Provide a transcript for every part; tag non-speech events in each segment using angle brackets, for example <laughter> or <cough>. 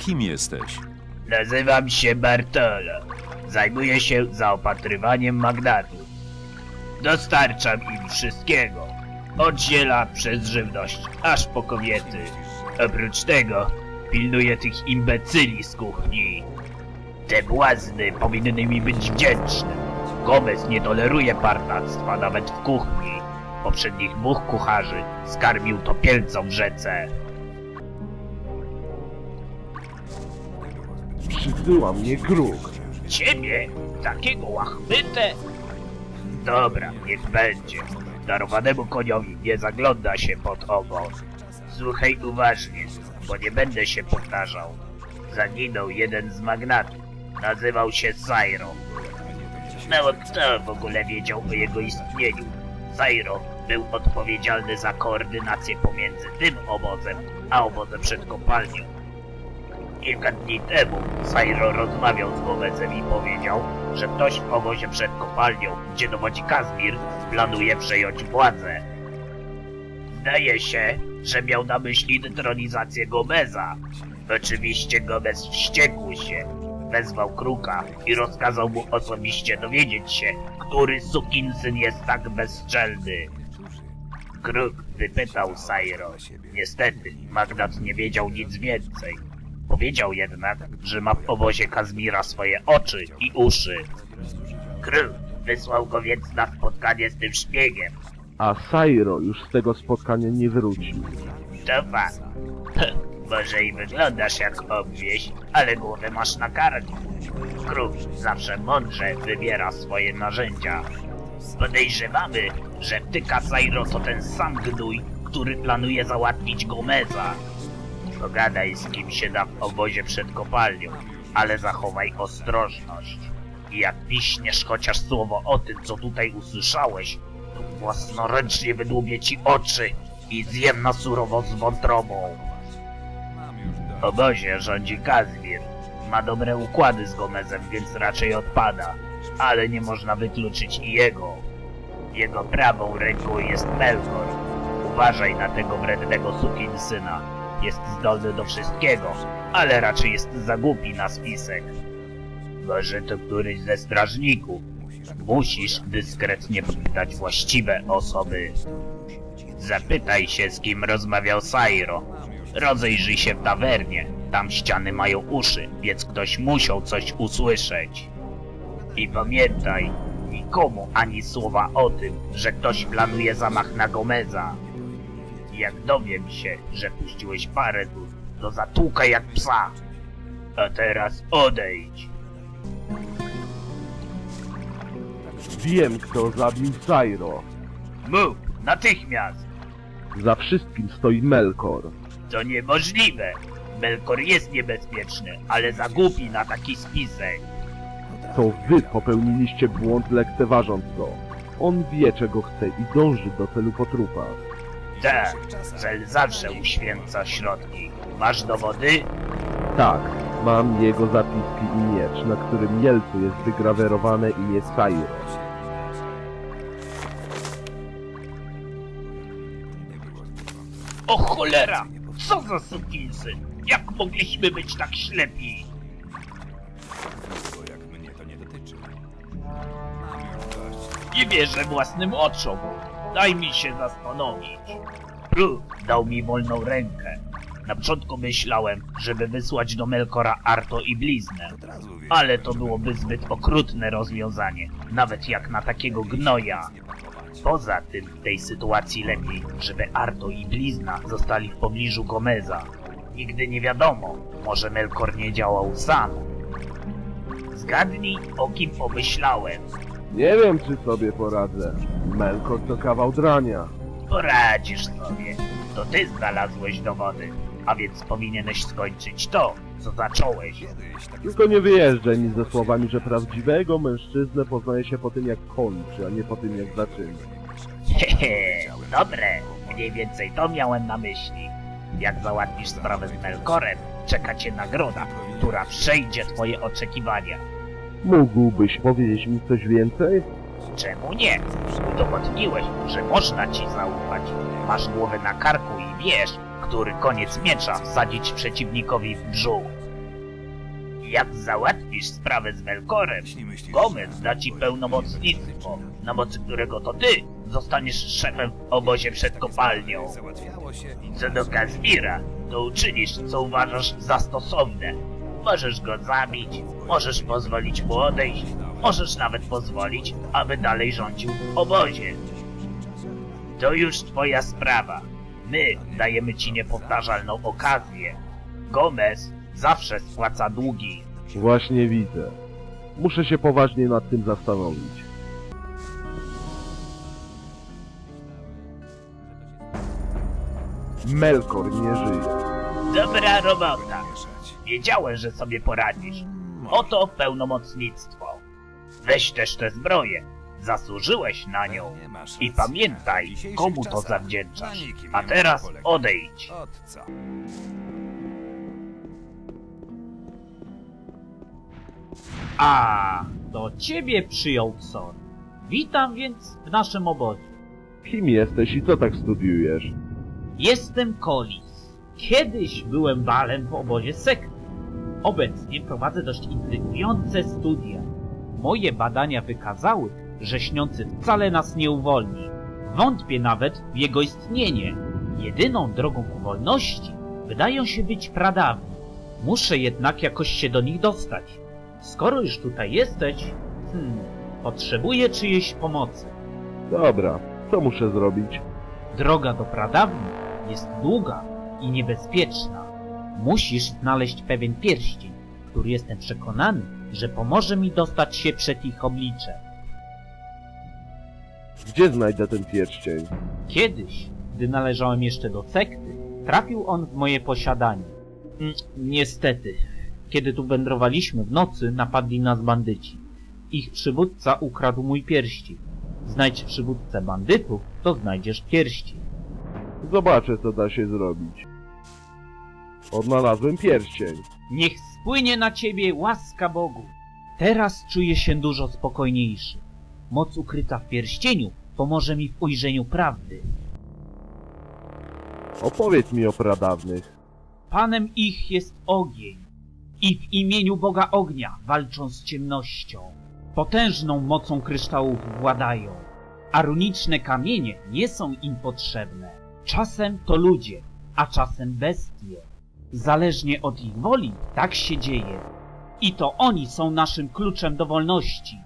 Kim jesteś? Nazywam się Bartolo. Zajmuję się zaopatrywaniem magnatów. Dostarczam im wszystkiego. Od ziela przez żywność, aż po kobiety. Oprócz tego pilnuję tych imbecyli z kuchni. Te błazny powinny mi być wdzięczne. Gomez nie toleruje partactwa nawet w kuchni. Poprzednich dwóch kucharzy skarmił topielcom w rzece. Przysyła mnie kruk. Ciebie? Takiego łachmytę? Dobra, niech będzie. Darowanemu koniowi nie zagląda się pod ogon. Słuchaj uważnie, bo nie będę się powtarzał. Zaginął jeden z magnatów. Nazywał się Sairo. Mało kto w ogóle wiedział o jego istnieniu. Sairo był odpowiedzialny za koordynację pomiędzy tym obozem, a obozem przed kopalnią. Kilka dni temu Sairo rozmawiał z Gomezem i powiedział, że ktoś w obozie przed kopalnią, gdzie dowodzi Kazmir, planuje przejąć władzę. Zdaje się, że miał na myśli detronizację Gomeza. Oczywiście Gomez wściekł się, wezwał Kruka i rozkazał mu osobiście dowiedzieć się, który sukinsyn jest tak bezczelny. Kruk wypytał Sairo. Niestety, magnat nie wiedział nic więcej. Powiedział jednak, że ma w obozie Kazmira swoje oczy i uszy. Kruk wysłał go więc na spotkanie z tym szpiegiem. A Sairo już z tego spotkania nie wrócił. To fakt. <laughs> Może i wyglądasz jak obwieś, ale głowę masz na karku. Kruk zawsze mądrze wybiera swoje narzędzia. Podejrzewamy, że wtyka Sairo to ten sam gnój, który planuje załatwić Gomeza. Pogadaj z kim się da w obozie przed kopalnią, ale zachowaj ostrożność. I jak piśniesz chociaż słowo o tym, co tutaj usłyszałeś, to własnoręcznie wydłubię ci oczy i zjem na surowo z wątrobą. W obozie rządzi Kazmir. Ma dobre układy z Gomezem, więc raczej odpada. Ale nie można wykluczyć i jego. Jego prawą ręką jest Melkor. Uważaj na tego wrednego sukinsyna. Jest zdolny do wszystkiego, ale raczej jest za głupi na spisek. Może to któryś ze strażników. Musisz dyskretnie pytać właściwe osoby. Zapytaj się, z kim rozmawiał Sairo. Rozejrzyj się w tawernie. Tam ściany mają uszy, więc ktoś musiał coś usłyszeć. I pamiętaj, nikomu ani słowa o tym, że ktoś planuje zamach na Gomeza. Jak dowiem się, że puściłeś parę tu, to zatłukaj jak psa. A teraz odejdź. Wiem, kto zabił Sairo. Mów, natychmiast. Za wszystkim stoi Melkor. To niemożliwe. Melkor jest niebezpieczny, ale za głupi na taki spisek. To wy popełniliście błąd lekceważąc go. On wie, czego chce i dąży do celu po trupach. Tak, cel zawsze uświęca środki. Masz dowody? Tak, mam jego zapiski i miecz, na którym Jelcu jest wygrawerowane imię Sairo. O cholera! Co za sukinsy! Jak mogliśmy być tak ślepi? Nie wierzę własnym oczom. Daj mi się zastanowić. Prób dał mi wolną rękę. Na początku myślałem, żeby wysłać do Melkora Arto i Bliznę. Ale to byłoby zbyt okrutne rozwiązanie, nawet jak na takiego gnoja. Poza tym w tej sytuacji lepiej, żeby Arto i Blizna zostali w pobliżu Gomeza. Nigdy nie wiadomo, może Melkor nie działał sam. Zgadnij, o kim pomyślałem. Nie wiem, czy sobie poradzę. Melkor to kawał drania. Poradzisz sobie. To ty znalazłeś dowody, a więc powinieneś skończyć to, co zacząłeś. Tylko nie wyjeżdżaj mi ze słowami, że prawdziwego mężczyznę poznaje się po tym, jak kończy, a nie po tym, jak zaczyna. Hehe, dobre. Mniej więcej to miałem na myśli. Jak załatwisz sprawę z Melkorem, czeka cię nagroda, która przejdzie twoje oczekiwania. Mógłbyś powiedzieć mi coś więcej? Czemu nie? Udowodniłeś, że można ci zaufać. Masz głowę na karku i wiesz, który koniec miecza wsadzić przeciwnikowi w brzuch. Jak załatwisz sprawę z Melkorem, Gomez da ci pełnomocnictwo, na mocy którego to ty zostaniesz szefem w obozie przed kopalnią. Co do Kazmira, to uczynisz, co uważasz za stosowne. Możesz go zabić, możesz pozwolić mu odejść, możesz nawet pozwolić, aby dalej rządził w obozie. To już twoja sprawa. My dajemy ci niepowtarzalną okazję. Gomez zawsze spłaca długi. Właśnie widzę. Muszę się poważnie nad tym zastanowić. Melkor nie żyje. Dobra robota. Wiedziałem, że sobie poradzisz. Oto pełnomocnictwo. Weź też tę zbroję. Zasłużyłeś na nią. I pamiętaj, komu to zawdzięczasz. A teraz odejdź. A, to ciebie przyjął Xor. Witam więc w naszym obozie. Kim jesteś i co tak studiujesz? Jestem Kolis. Kiedyś byłem balem w obozie sekty. Obecnie prowadzę dość intrygujące studia. Moje badania wykazały, że śniący wcale nas nie uwolni. Wątpię nawet w jego istnienie. Jedyną drogą ku wolności wydają się być pradawni. Muszę jednak jakoś się do nich dostać. Skoro już tutaj jesteś, hmm, potrzebuję czyjejś pomocy. Dobra, co muszę zrobić? Droga do pradawni jest długa i niebezpieczna. Musisz znaleźć pewien pierścień, który jestem przekonany, że pomoże mi dostać się przed ich oblicze. Gdzie znajdę ten pierścień? Kiedyś, gdy należałem jeszcze do sekty, trafił on w moje posiadanie. Mm, Niestety, kiedy tu wędrowaliśmy w nocy, napadli nas bandyci. Ich przywódca ukradł mój pierścień. Znajdź przywódcę bandytów, to znajdziesz pierścień. Zobaczę, co da się zrobić. Odnalazłem pierścień. Niech spłynie na ciebie łaska Bogu. Teraz czuję się dużo spokojniejszy. Moc ukryta w pierścieniu pomoże mi w ujrzeniu prawdy. Opowiedz mi o pradawnych. Panem ich jest ogień. I w imieniu Boga ognia walczą z ciemnością. Potężną mocą kryształów władają. A runiczne kamienie nie są im potrzebne. Czasem to ludzie, a czasem bestie. Zależnie od ich woli tak się dzieje. I to oni są naszym kluczem do wolności,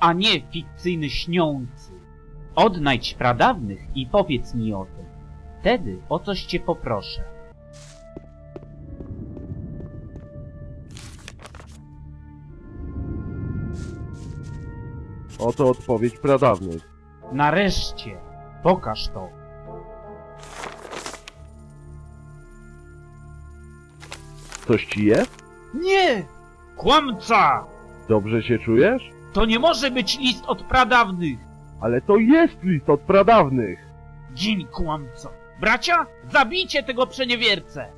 a nie fikcyjny śniący. Odnajdź pradawnych i powiedz mi o tym. Wtedy o coś cię poproszę. Oto odpowiedź pradawnych. Nareszcie, pokaż to. Coś ci jest? Nie! Kłamca! Dobrze się czujesz? To nie może być list od pradawnych! Ale to jest list od pradawnych! Dzień kłamco! Bracia, zabijcie tego przeniewiercę!